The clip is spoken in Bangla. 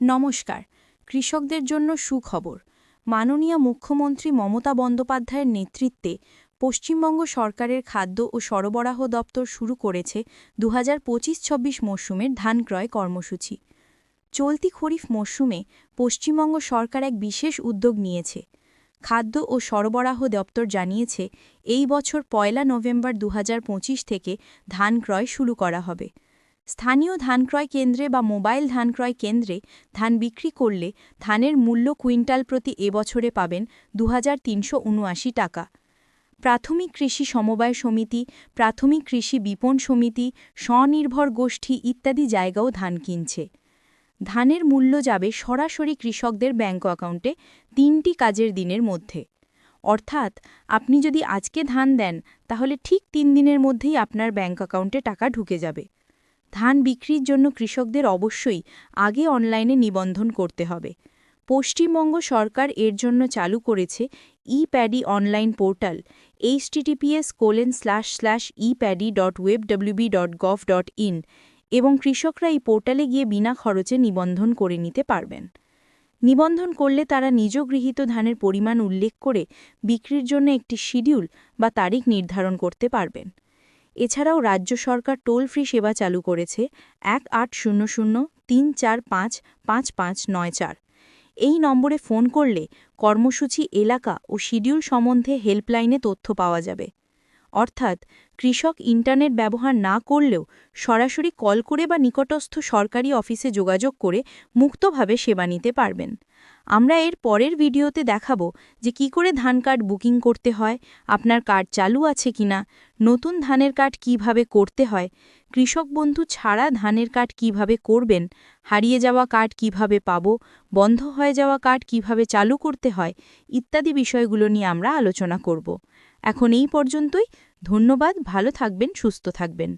নমস্কার, কৃষকদের জন্য সুখবর। মাননীয় মুখ্যমন্ত্রী মমতা বন্দ্যোপাধ্যায়ের নেতৃত্বে পশ্চিমবঙ্গ সরকারের খাদ্য ও সরবরাহ দপ্তর শুরু করেছে দু হাজার পঁচিশ ছাব্বিশ মরশুমের ধান ক্রয় কর্মসূচি। চলতি খরিফ মরশুমে পশ্চিমবঙ্গ সরকার এক বিশেষ উদ্যোগ নিয়েছে। খাদ্য ও সরবরাহ দপ্তর জানিয়েছে, এই বছর পয়লা নভেম্বর দু হাজার পঁচিশ থেকে ধান ক্রয় শুরু করা হবে। স্থানীয় ধান ক্রয় কেন্দ্রে বা মোবাইল ধান ক্রয় কেন্দ্রে ধান বিক্রি করলে ধানের মূল্য কুইন্টাল প্রতি এবছরে পাবেন দু হাজার তিনশো উনআশি টাকা। প্রাথমিক কৃষি সমবায় সমিতি, প্রাথমিক কৃষি বিপণ সমিতি, স্বনির্ভর গোষ্ঠী ইত্যাদি জায়গাও ধান কিনছে। ধানের মূল্য যাবে সরাসরি কৃষকদের ব্যাঙ্ক অ্যাকাউন্টে তিনটি কাজের দিনের মধ্যে। অর্থাৎ আপনি যদি আজকে ধান দেন, তাহলে ঠিক তিন দিনের মধ্যেই আপনার ব্যাঙ্ক অ্যাকাউন্টে টাকা ঢুকে যাবে। ধান বিক্রির জন্য কৃষকদের অবশ্যই আগে অনলাইনে নিবন্ধন করতে হবে। পশ্চিমবঙ্গ সরকার এর জন্য চালু করেছে E paddy online portal HTTPS colon slash slash E paddy dot web WB dot gov dot in এবং কৃষকরা এই পোর্টালে গিয়ে বিনা খরচে নিবন্ধন করে নিতে পারবেন। নিবন্ধন করলে তারা নিজ গৃহীত ধানের পরিমাণ উল্লেখ করে বিক্রির জন্য একটি শিডিউল বা তারিখ নির্ধারণ করতে পারবেন। এছাড়াও রাজ্য সরকার টোল ফ্রি সেবা চালু করেছে এক আট শূন্য শূন্য তিন চার পাঁচ পাঁচ পাঁচ নয় চার। এই নম্বরে ফোন করলে কর্মসূচি, এলাকা ও শিডিউল সম্বন্ধে হেল্পলাইনে তথ্য পাওয়া যাবে। অর্থাৎ কৃষক ইন্টারনেট ব্যবহার না করলেও সরাসরি কল করে বা নিকটস্থ সরকারি অফিসে যোগাযোগ করে মুক্তভাবে সেবা নিতে পারবেন। আমরা এর পরের ভিডিওতে দেখাবো যে কি করে ধান কার্ড বুকিং করতে হয়, আপনার কার্ড চালু আছে কিনা, নতুন ধানের কার্ড কীভাবে করতে হয়, কৃষক বন্ধু ছাড়া ধানের কার্ড কীভাবে করবেন, হারিয়ে যাওয়া কার্ড কীভাবে পাব, বন্ধ হয়ে যাওয়া কার্ড কীভাবে চালু করতে হয়, ইত্যাদি বিষয়গুলো নিয়ে আমরা আলোচনা করব। এখন এই পর্যন্তই। ধন্যবাদ ভালো থাকবেন সুস্থ থাকবেন।